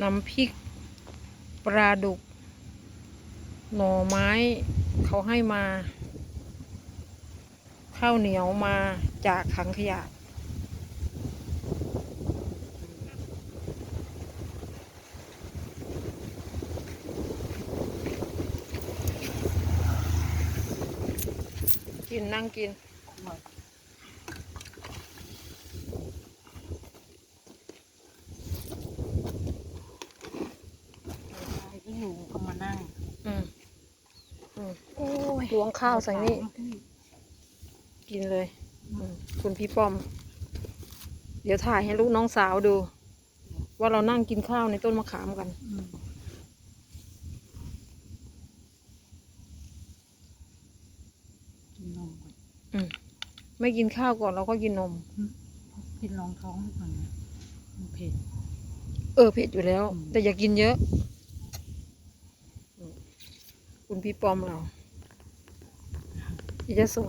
น้ำพริกปลาดุก หน่อไม้เขาให้มา ข้าวเหนียวมาจากถังขยะ กินนั่งกิน ที่ อยู่ก็มานั่งอืมอืมโอ้ยล้วงข้าวใส่นี่กินเลยอืมคุณพี่ป้อม เดี๋ยวถ่ายให้ลูกน้องสาวดู ว่าเรานั่งกินข้าวในต้นมะขามกัน อืมกินนมก่อนอืมไม่กินข้าวก่อนเราก็กินนม กินรองท้องก่อนนะมันเผ็ด เออเผ็ดอยู่แล้วอืมแต่อย่ากินเยอะอืม คุณพี่ปอมเราที่จะส่ง